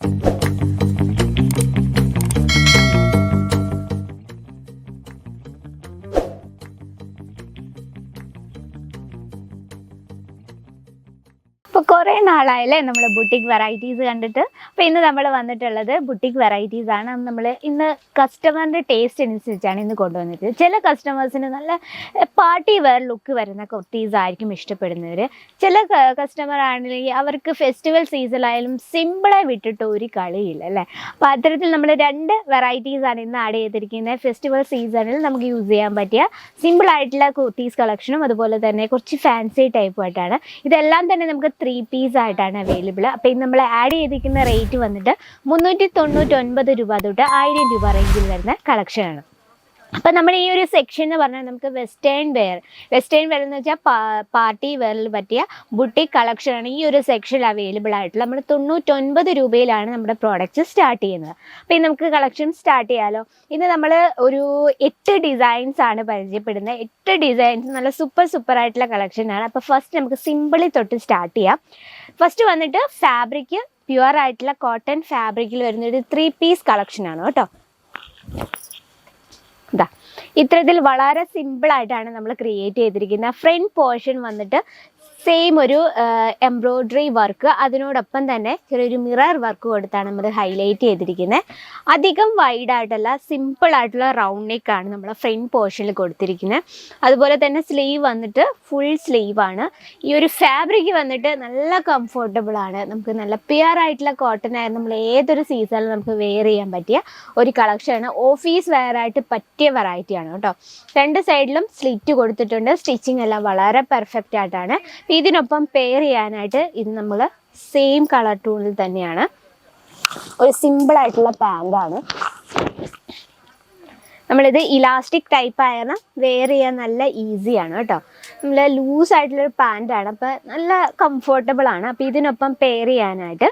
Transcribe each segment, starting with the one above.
ഇപ്പോൾ കുറേ നാളായല്ലേ നമ്മൾ ബുട്ടിക് വെറൈറ്റീസ് കണ്ടിട്ട്? അപ്പൊ ഇന്ന് നമ്മൾ വന്നിട്ടുള്ളത് ബുട്ടിക് വെറൈറ്റീസ് ആണ്. നമ്മൾ ഇന്ന് കസ്റ്റമറിന്റെ ടേസ്റ്റ് അനുസരിച്ചാണ് ഇന്ന് കൊണ്ടുവന്നിട്ട് ചില കസ്റ്റമേഴ്സിന് നല്ല പാർട്ടി വെയർ ലുക്ക് വരുന്ന കുർത്തീസ് ആയിരിക്കും ഇഷ്ടപ്പെടുന്നവർ ചില കസ്റ്റമർ ആണെങ്കിൽ അവർക്ക് ഫെസ്റ്റിവൽ സീസണിലായാലും സിമ്പിളായി വിട്ടിട്ട് ഒരു കളിയില്ല അല്ലേ? അപ്പോൾ അത്തരത്തിൽ നമ്മൾ രണ്ട് വെറൈറ്റീസ് ആണ് ഇന്ന് ആഡ് ചെയ്തിരിക്കുന്നത്. ഫെസ്റ്റിവൽ സീസണിൽ നമുക്ക് യൂസ് ചെയ്യാൻ പറ്റിയ സിമ്പിൾ ആയിട്ടുള്ള കുർത്തീസ് കളക്ഷനും അതുപോലെ തന്നെ കുറച്ച് ഫാൻസി ടൈപ്പ് ആയിട്ടാണ്. ഇതെല്ലാം തന്നെ നമുക്ക് ത്രീ പീസ് ആയിട്ടാണ് അവൈലബിൾ അപ്പോൾ ഇത് നമ്മൾ ആഡ് ചെയ്തിരിക്കുന്ന റേറ്റ് വന്നിട്ട് മുന്നൂറ്റി തൊണ്ണൂറ്റൊൻപത് രൂപ തൊട്ട് ആയിരം രൂപ റേഞ്ചിൽ വരുന്ന കളക്ഷനാണ് അപ്പം നമ്മുടെ ഈ ഒരു സെക്ഷൻ എന്ന് പറഞ്ഞാൽ നമുക്ക് വെസ്റ്റേൺ വെയർ വെസ്റ്റേൺ വെയർ എന്ന് വെച്ചാൽ പാർട്ടി വെയറിൽ പറ്റിയ ബുട്ടിക് കളക്ഷനാണ് ഈ ഒരു സെക്ഷനിൽ അവൈലബിൾ ആയിട്ടുള്ളത്. നമ്മൾ തൊണ്ണൂറ്റൊൻപത് രൂപയിലാണ് നമ്മുടെ പ്രോഡക്റ്റ്സ് സ്റ്റാർട്ട് ചെയ്യുന്നത്. അപ്പോൾ ഇനി നമുക്ക് കളക്ഷൻ സ്റ്റാർട്ട് ചെയ്യാമല്ലോ ഇന്ന് നമ്മൾ ഒരു എട്ട് ഡിസൈൻസ് ആണ് പരിചയപ്പെടുന്നത്. എട്ട് ഡിസൈൻസ് നല്ല സൂപ്പർ സൂപ്പർ ആയിട്ടുള്ള കളക്ഷനാണ് അപ്പോൾ ഫസ്റ്റ് നമുക്ക് സിമ്പിളി തൊട്ട് സ്റ്റാർട്ട് ചെയ്യാം. ഫസ്റ്റ് വന്നിട്ട് ഫാബ്രിക് പ്യുവർ ആയിട്ടുള്ള കോട്ടൺ ഫാബ്രിക്കിൽ വരുന്ന ഒരു ത്രീ പീസ് കളക്ഷനാണ് കേട്ടോ. ഇതാ ഇത്തരത്തിൽ വളരെ സിമ്പിൾ ആയിട്ടാണ് നമ്മൾ ക്രിയേറ്റ് ചെയ്തിരിക്കുന്നത്. ഫ്രണ്ട് പോർഷൻ വന്നിട്ട് സെയിം ഒരു എംബ്രോയ്ഡറി വർക്ക് അതിനോടൊപ്പം തന്നെ ചെറിയൊരു മിറർ വർക്ക് കൊടുത്താണ് നമ്മൾ ഹൈലൈറ്റ് ചെയ്തിരിക്കുന്നത് അധികം വൈഡ് ആയിട്ടല്ല സിമ്പിൾ ആയിട്ടുള്ള റൗണ്ട് നെക്ക് ആണ് നമ്മൾ ഫ്രണ്ട് പോർഷനിൽ കൊടുത്തിരിക്കുന്നത് അതുപോലെ തന്നെ സ്ലീവ് വന്നിട്ട് ഫുൾ സ്ലീവ് ആണ്. ഈ ഒരു ഫാബ്രിക് വന്നിട്ട് നല്ല കംഫർട്ടബിൾ ആണ്. നമുക്ക് നല്ല പ്യർ ആയിട്ടുള്ള കോട്ടൺ ആയിരുന്നു നമ്മൾ ഏതൊരു സീസണിലും നമുക്ക് വെയർ ചെയ്യാൻ പറ്റിയ ഒരു കളക്ഷനാണ് ഓഫീസ് വെയർ ആയിട്ട് പറ്റിയ വെറൈറ്റി ആണ് കേട്ടോ. രണ്ട് സൈഡിലും സ്ലിറ്റ് കൊടുത്തിട്ടുണ്ട്. സ്റ്റിച്ചിങ് എല്ലാം വളരെ പെർഫെക്റ്റ് ആയിട്ടാണ്. ഇതിനൊപ്പം പെയർ ചെയ്യാനായിട്ട് ഇത് നമ്മൾ സെയിം കളർ ടൂണിൽ തന്നെയാണ്. ഒരു സിമ്പിൾ ആയിട്ടുള്ള പാന്റാണ് നമ്മളിത് ഇലാസ്റ്റിക് ടൈപ്പ് ആയാണ് വെയർ ചെയ്യാൻ നല്ല ഈസിയാണ് കേട്ടോ. നമ്മൾ ലൂസ് ആയിട്ടുള്ളൊരു പാന്റാണ് അപ്പോൾ നല്ല കംഫർട്ടബിൾ ആണ്. അപ്പോൾ ഇതിനൊപ്പം പെയർ ചെയ്യാനായിട്ട്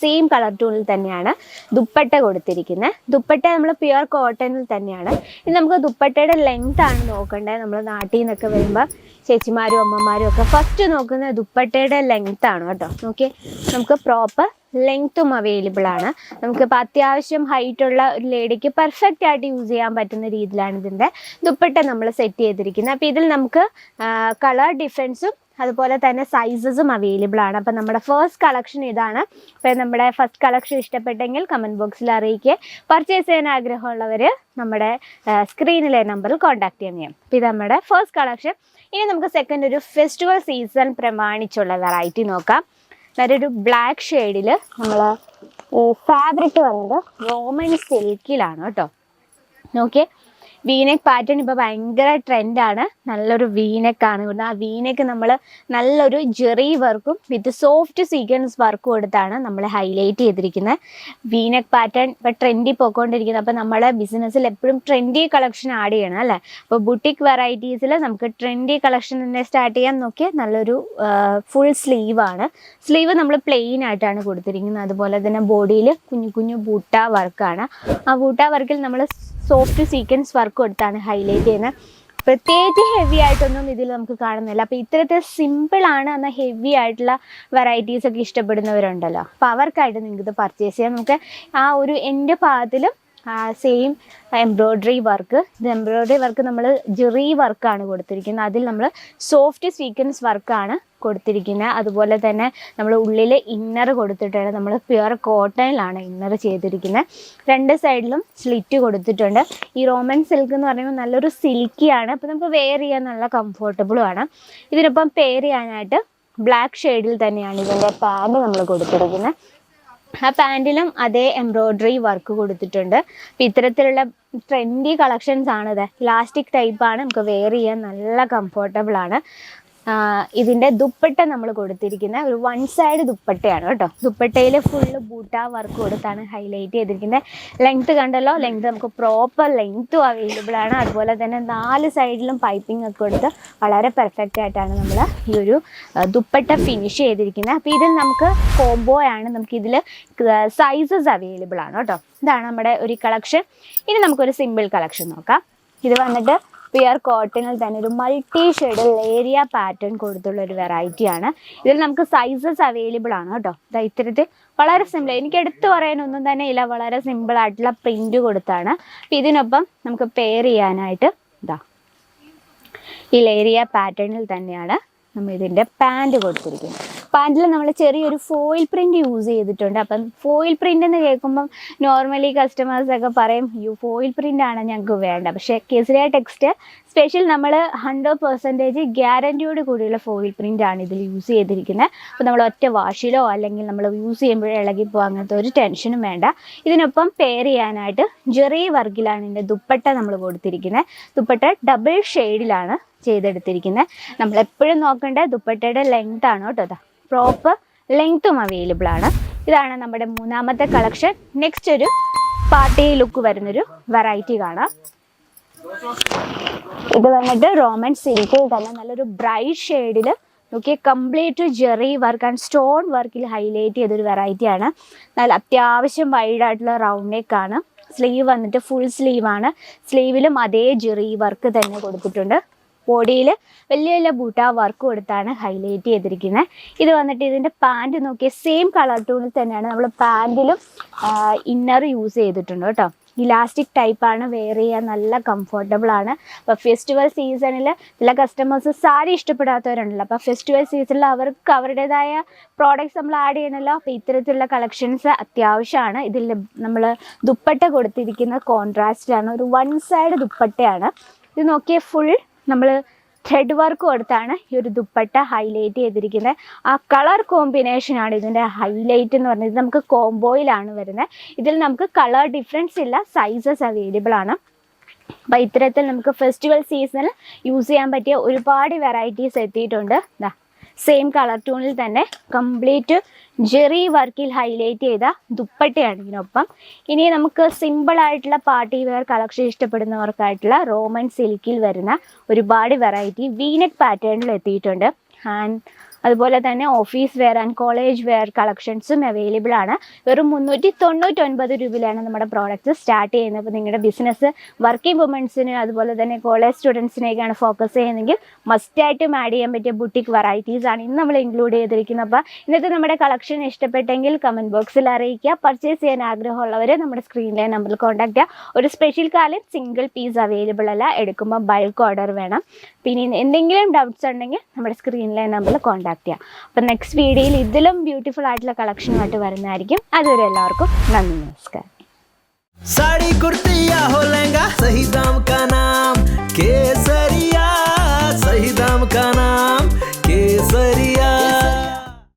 സെയിം കളർ ടൂണിൽ തന്നെയാണ് ദുപ്പട്ട കൊടുത്തിരിക്കുന്നത്. ദുപ്പട്ട നമ്മൾ പ്യുവർ കോട്ടണിൽ തന്നെയാണ്. ഇനി നമുക്ക് ദുപ്പട്ടയുടെ ലെങ്ത് ആണ് നോക്കേണ്ടത്. നമ്മൾ നാട്ടിൽ നിന്നൊക്കെ വരുമ്പോൾ ചേച്ചിമാരും അമ്മമാരും ഒക്കെ ഫസ്റ്റ് നോക്കുന്നത് ദുപ്പട്ടയുടെ ലെങ്ത് ആണ് കേട്ടോ. നോക്കി നമുക്ക് പ്രോപ്പർ ലെങ്ത്തും അവൈലബിൾ ആണ്. നമുക്കിപ്പോൾ അത്യാവശ്യം ഹൈറ്റ് ഉള്ള ഒരു ലേഡിക്ക് പെർഫെക്റ്റ് ആയിട്ട് യൂസ് ചെയ്യാൻ പറ്റുന്ന രീതിയിലാണ് ഇതിന്റെ ദുപ്പട്ട നമ്മൾ സെറ്റ് ചെയ്തിരിക്കുന്നത്. അപ്പോൾ ഇതിൽ നമുക്ക് കളർ ഡിഫറൻസും അതുപോലെ തന്നെ സൈസസും അവൈലബിൾ ആണ്. അപ്പം നമ്മുടെ ഫസ്റ്റ് കളക്ഷൻ ഇതാണ്. അപ്പോൾ നമ്മുടെ ഫസ്റ്റ് കളക്ഷൻ ഇഷ്ടപ്പെട്ടെങ്കിൽ കമന്റ് ബോക്സിൽ അറിയിക്കുക. പർച്ചേസ് ചെയ്യാൻ ആഗ്രഹമുള്ളവർ നമ്മുടെ സ്ക്രീനിലെ നമ്പറിൽ കോൺടാക്ട് ചെയ്യാൻ ചെയ്യാം അപ്പോൾ ഇത് നമ്മുടെ ഫസ്റ്റ് കളക്ഷൻ ഇനി നമുക്ക് സെക്കൻഡ് ഒരു ഫെസ്റ്റിവൽ സീസൺ പ്രമാണിച്ചുള്ള വെറൈറ്റി നോക്കാം. നല്ലൊരു ബ്ലാക്ക് ഷെയ്ഡിൽ നമ്മൾ ഫാബ്രിക് വന്നത് റോമൻ സിൽക്കിലാണ് കേട്ടോ. നോക്കിയേ. വീനെക്ക് പാറ്റേൺ ഇപ്പോൾ ഭയങ്കര ട്രെൻഡാണ്. നല്ലൊരു വീനെക്കാണ് കൊടുക്കുന്നത് ആ വീനെക്ക് നമ്മൾ നല്ലൊരു ജെറി വർക്കും വിത്ത് സോഫ്റ്റ് സീക്വൻസ് വർക്കും കൊടുത്താണ് നമ്മൾ ഹൈലൈറ്റ് ചെയ്തിരിക്കുന്നത് വീനെക്ക് പാറ്റേൺ ഇപ്പോൾ ട്രെൻഡി പോയിക്കൊണ്ടിരിക്കുന്നത് അപ്പോൾ നമ്മളെ ബിസിനസ്സിൽ എപ്പോഴും ട്രെൻഡി കളക്ഷൻ ആഡ് ചെയ്യണം അല്ലേ? അപ്പോൾ ബുട്ടിക് വെറൈറ്റീസിൽ നമുക്ക് ട്രെൻഡി കളക്ഷൻ തന്നെ സ്റ്റാർട്ട് ചെയ്യാൻ നോക്കിയാൽ നല്ലൊരു ഫുൾ സ്ലീവാണ്. സ്ലീവ് നമ്മൾ പ്ലെയിൻ ആയിട്ടാണ് കൊടുത്തിരിക്കുന്നത് അതുപോലെ തന്നെ ബോഡിയിൽ കുഞ്ഞു കുഞ്ഞു ബൂട്ട വർക്കാണ്. ആ ബൂട്ട വർക്കിൽ നമ്മൾ സോഫ്റ്റ് സീക്വൻസ് വർക്ക് കൊടുത്താണ് ഹൈലൈറ്റ് ചെയ്യുന്നത്. പ്രത്യേകിച്ച് ഹെവി ആയിട്ടൊന്നും ഇതിൽ നമുക്ക് കാണുന്നില്ല. അപ്പോൾ ഇത്തരത്തിൽ സിമ്പിൾ ആണ് എന്നാൽ ഹെവി ആയിട്ടുള്ള വെറൈറ്റീസ് ഒക്കെ ഇഷ്ടപ്പെടുന്നവരുണ്ടല്ലോ. അപ്പോൾ അവർക്കായിട്ട് നിങ്ങൾക്ക് ഇത് പർച്ചേസ് ചെയ്യാം. നമുക്ക് ആ ഒരു എന്റെ ഭാഗത്തിലും സെയിം എംബ്രോയ്ഡറി വർക്ക് ഇത് എംബ്രോയ്ഡറി വർക്ക് നമ്മൾ ജെറി വർക്കാണ് കൊടുത്തിരിക്കുന്നത്. അതിൽ നമ്മൾ സോഫ്റ്റ് സീക്വൻസ് വർക്കാണ് കൊടുത്തിരിക്കുന്നത്. അതുപോലെ തന്നെ നമ്മൾ ഉള്ളിൽ ഇന്നർ കൊടുത്തിട്ടുണ്ട്. നമ്മൾ പ്യുവർ കോട്ടണിലാണ് ഇന്നർ ചെയ്തിരിക്കുന്നത്. രണ്ട് സൈഡിലും സ്ലിറ്റ് കൊടുത്തിട്ടുണ്ട്. ഈ റോമൻ സിൽക്ക് എന്ന് പറയുമ്പോൾ നല്ലൊരു സിൽക്കിയാണ് അപ്പോൾ നമുക്ക് വെയർ ചെയ്യാൻ നല്ല കംഫർട്ടബിളുമാണ് ഇതിനൊപ്പം പെയർ ചെയ്യാനായിട്ട് ബ്ലാക്ക് ഷെയ്ഡിൽ തന്നെയാണ് ഇതിന്റെ പാന്റ് നമ്മൾ കൊടുത്തിരിക്കുന്നത്. ആ പാന്റിലും അതേ എംബ്രോയ്ഡറി വർക്ക് കൊടുത്തിട്ടുണ്ട്. അപ്പം ഇത്തരത്തിലുള്ള ട്രെൻഡി കളക്ഷൻസ് ആണിത്. ഇലാസ്റ്റിക് ടൈപ്പാണ് നമുക്ക് വെയർ ചെയ്യാൻ നല്ല കംഫർട്ടബിൾ ആണ്. ഇതിന്റെ ദുപ്പട്ട നമ്മൾ കൊടുത്തിരിക്കുന്ന ഒരു വൺ സൈഡ് ദുപ്പട്ടയാണ് കേട്ടോ. ദുപ്പട്ടയിൽ ഫുള്ള് ബൂട്ട വർക്ക് കൊടുത്താണ് ഹൈലൈറ്റ് ചെയ്തിരിക്കുന്നത് ലെങ്ത് കണ്ടല്ലോ? ലെങ്ത് നമുക്ക് പ്രോപ്പർ ലെങ്ത്തും അവൈലബിൾ ആണ്. അതുപോലെ തന്നെ നാല് സൈഡിലും പൈപ്പിംഗ് ഒക്കെ കൊടുത്ത് വളരെ പെർഫെക്റ്റ് ആയിട്ടാണ് നമ്മൾ ഈ ഒരു ദുപ്പട്ട ഫിനിഷ് ചെയ്തിരിക്കുന്നത് അപ്പോൾ ഇതിൽ നമുക്ക് കോംബോ ആണ്. നമുക്ക് ഇതിൽ സൈസസ് അവൈലബിൾ ആണ് കേട്ടോ. ഇതാണ് നമ്മുടെ ഒരു കളക്ഷൻ ഇനി നമുക്കൊരു സിമ്പിൾ കളക്ഷൻ നോക്കാം. ഇത് വന്നിട്ട് പിയർ കോട്ടണിൽ തന്നെ ഒരു മൾട്ടി ഷെയ്ഡിൽ ഏരിയ പാറ്റേൺ കൊടുത്തുള്ള ഒരു വെറൈറ്റി ആണ്. ഇതിൽ നമുക്ക് സൈസസ് അവൈലബിൾ ആണ് കേട്ടോ. ദാ ഇത്തരത്തിൽ വളരെ സിമ്പിൾ എനിക്ക് എടുത്തു പറയാനൊന്നും തന്നെ ഇല്ല. വളരെ സിമ്പിൾ ആയിട്ടുള്ള പ്രിന്റ് കൊടുത്താണ്. അപ്പൊ ഇതിനൊപ്പം നമുക്ക് പെയർ ചെയ്യാനായിട്ട് ഇതാ ഈ ലേരിയ പാറ്റേണിൽ തന്നെയാണ് നമ്മൾ ഇതിന്റെ പാന്റ് കൊടുത്തിരിക്കുന്നു പാന്റിൽ നമ്മൾ ചെറിയൊരു ഫോയിൽ പ്രിന്റ് യൂസ് ചെയ്തിട്ടുണ്ട്. അപ്പം ഫോയിൽ പ്രിന്റ് എന്ന് കേൾക്കുമ്പം നോർമലി കസ്റ്റമേഴ്സൊക്കെ പറയും യു ഫോയിൽ പ്രിന്റ് ആണ് ഞങ്ങൾക്ക് വേണ്ട. പക്ഷേ കേസരിയ ടെക്സ്റ്റ് സ്പെഷ്യൽ നമ്മൾ ഹൺഡ്രഡ് പെർസെന്റേജ് ഗ്യാരന്റിയോട് കൂടിയുള്ള ഫോയിൽ പ്രിന്റ് ആണ് ഇതിൽ യൂസ് ചെയ്തിരിക്കുന്നത് അപ്പോൾ നമ്മൾ ഒറ്റ വാഷിലോ അല്ലെങ്കിൽ നമ്മൾ യൂസ് ചെയ്യുമ്പോഴേ ഇളകിപ്പോൾ അങ്ങനത്തെ ഒരു ടെൻഷനും വേണ്ട. ഇതിനൊപ്പം പെയർ ചെയ്യാനായിട്ട് ജെറി വർക്കിലാണ് ഇതിന്റെ ദുപ്പട്ട നമ്മൾ കൊടുത്തിരിക്കുന്നത് ദുപ്പട്ട ഡബിൾ ഷെയ്ഡിലാണ് ചെയ്തെടുത്തിരിക്കുന്നത് നമ്മൾ എപ്പോഴും നോക്കേണ്ട ദുപ്പട്ടയുടെ ലെങ്ത് ആണ് കേട്ടോ ഇതാ പ്രോപ്പർ ലെങ്ത്തും അവൈലബിൾ ആണ്. ഇതാണ് നമ്മുടെ മൂന്നാമത്തെ കളക്ഷൻ നെക്സ്റ്റ് ഒരു പാർട്ടി ലുക്ക് വരുന്നൊരു വെറൈറ്റി കാണാം. ഇത് വന്നിട്ട് റോമൻ സിൽക്കിൽ തന്നെ നല്ലൊരു ബ്രൈറ്റ് ഷെയ്ഡിൽ നോക്കിയ complete zari work and stone വർക്കിൽ ഹൈലൈറ്റ് ചെയ്തൊരു വെറൈറ്റി ആണ്. നല്ല അത്യാവശ്യം വൈഡ് ആയിട്ടുള്ള റൗണ്ട് ആണ്. സ്ലീവ് വന്നിട്ട് ഫുൾ സ്ലീവ് ആണ്. സ്ലീവിലും അതേ ജെറി വർക്ക് തന്നെ കൊടുത്തിട്ടുണ്ട്. ബോഡിയിൽ വലിയ വലിയ ബൂട്ട വർക്ക് കൊടുത്താണ് ഹൈലൈറ്റ് ചെയ്തിരിക്കുന്നത്. ഇത് വന്നിട്ട് ഇതിന്റെ പാന്റ് നോക്കിയ സെയിം കളർ ടൂണിൽ തന്നെയാണ് നമ്മൾ പാന്റിലും ഇന്നർ യൂസ് ചെയ്തിട്ടുണ്ട് കേട്ടോ. ഇലാസ്റ്റിക് ടൈപ്പാണ് വെയർ ചെയ്യാൻ നല്ല കംഫർട്ടബിൾ ആണ്. അപ്പോൾ ഫെസ്റ്റിവൽ സീസണിൽ ചില കസ്റ്റമേഴ്സ് സാരി ഇഷ്ടപ്പെടാത്തവരുണ്ടല്ലോ. അപ്പോൾ ഫെസ്റ്റിവൽ സീസണിൽ അവർക്ക് അവരുടേതായ പ്രോഡക്റ്റ്സ് നമ്മൾ ആഡ് ചെയ്യണമല്ലോ അപ്പോൾ ഇത്തരത്തിലുള്ള കളക്ഷൻസ് അത്യാവശ്യമാണ്. ഇതിൽ നമ്മൾ ദുപ്പട്ട കൊടുത്തിരിക്കുന്ന കോൺട്രാസ്റ്റിലാണ് ഒരു വൺ സൈഡ് ദുപ്പട്ടയാണ്. ഇത് നോക്കിയ ഫുൾ നമ്മൾ ത്രെഡ് വർക്ക് കൊടുത്താണ് ഈ ഒരു ദുപ്പട്ട ഹൈലൈറ്റ് ചെയ്തിരിക്കുന്നത്. ആ കളർ കോമ്പിനേഷനാണ് ഇതിന്റെ ഹൈലൈറ്റ് എന്ന് പറഞ്ഞത്. നമുക്ക് കോംബോയിലാണ് വരുന്നത്. ഇതിൽ നമുക്ക് കളർ ഡിഫറൻസ് ഇല്ല സൈസസ് അവൈലബിൾ ആണ്. അപ്പം ഇത്തരത്തിൽ നമുക്ക് ഫെസ്റ്റിവൽ സീസണിൽ യൂസ് ചെയ്യാൻ പറ്റിയ ഒരുപാട് വെറൈറ്റീസ് എത്തിയിട്ടുണ്ട്. സെയിം കളർ ടൂണിൽ തന്നെ കംപ്ലീറ്റ് ജെറി വർക്കിൽ ഹൈലൈറ്റ് ചെയ്ത ദുപ്പട്ടയാണ് ഇതിനൊപ്പം. ഇനി നമുക്ക് സിമ്പിൾ ആയിട്ടുള്ള പാർട്ടി വെയർ കളക്ഷൻ ഇഷ്ടപ്പെടുന്നവർക്കായിട്ടുള്ള റോമൻ സിൽക്കിൽ വരുന്ന ഒരുപാട് വെറൈറ്റി വീനെക്ക് പാറ്റേണിൽ എത്തിയിട്ടുണ്ട്. ആൻഡ് അതുപോലെ തന്നെ office wear and college wear കളക്ഷൻസും അവൈലബിൾ ആണ്. വെറും മുന്നൂറ്റി തൊണ്ണൂറ്റൊൻപത് രൂപയിലാണ് നമ്മുടെ പ്രോഡക്റ്റ്സ് സ്റ്റാർട്ട് ചെയ്യുന്നത്. അപ്പോൾ നിങ്ങളുടെ ബിസിനസ് വർക്കിംഗ് വുമൻസിന് അതുപോലെ തന്നെ കോളേജ് സ്റ്റുഡൻസിനെയൊക്കെയാണ് ഫോക്കസ് ചെയ്യുന്നതെങ്കിൽ മസ്റ്റായിട്ടും ആഡ് ചെയ്യാൻ പറ്റിയ ബുട്ടിക് വെറൈറ്റീസ് ആണ് ഇന്ന് നമ്മൾ ഇൻക്ലൂഡ് ചെയ്തിരിക്കുന്നത്. അപ്പോൾ ഇന്നത്തെ നമ്മുടെ കളക്ഷൻ ഇഷ്ടപ്പെട്ടെങ്കിൽ കമന്റ് ബോക്സിൽ അറിയിക്കുക. പർച്ചേസ് ചെയ്യാൻ ആഗ്രഹമുള്ളവർ നമ്മുടെ സ്ക്രീനിലെ നമ്പറിൽ കോൺടാക്ട് ചെയ്യുക. ഒരു സ്പെഷ്യൽ കാലം സിംഗിൾ പീസ് അവൈലബിൾ അല്ല. എടുക്കുമ്പോൾ ബൾക്ക് ഓർഡർ വേണം. പിന്നെ എന്തെങ്കിലും ഡൗട്ട്സ് ഉണ്ടെങ്കിൽ നമ്മുടെ സ്ക്രീനിലെ നമ്പറിൽ കോൺടാക്ട് ചെയ്യുക അപ്പം നെക്സ്റ്റ് വീഡിയോയിൽ ഇതിലും ബ്യൂട്ടിഫുൾ ആയിട്ടുള്ള കളക്ഷനുമായിട്ട് വരുന്നതായിരിക്കും അതുവരെ എല്ലാവർക്കും നന്ദി നമസ്കാരം साड़ी कुर्ती या हो लहंगा सही दाम का नाम केसरिया सही दाम का नाम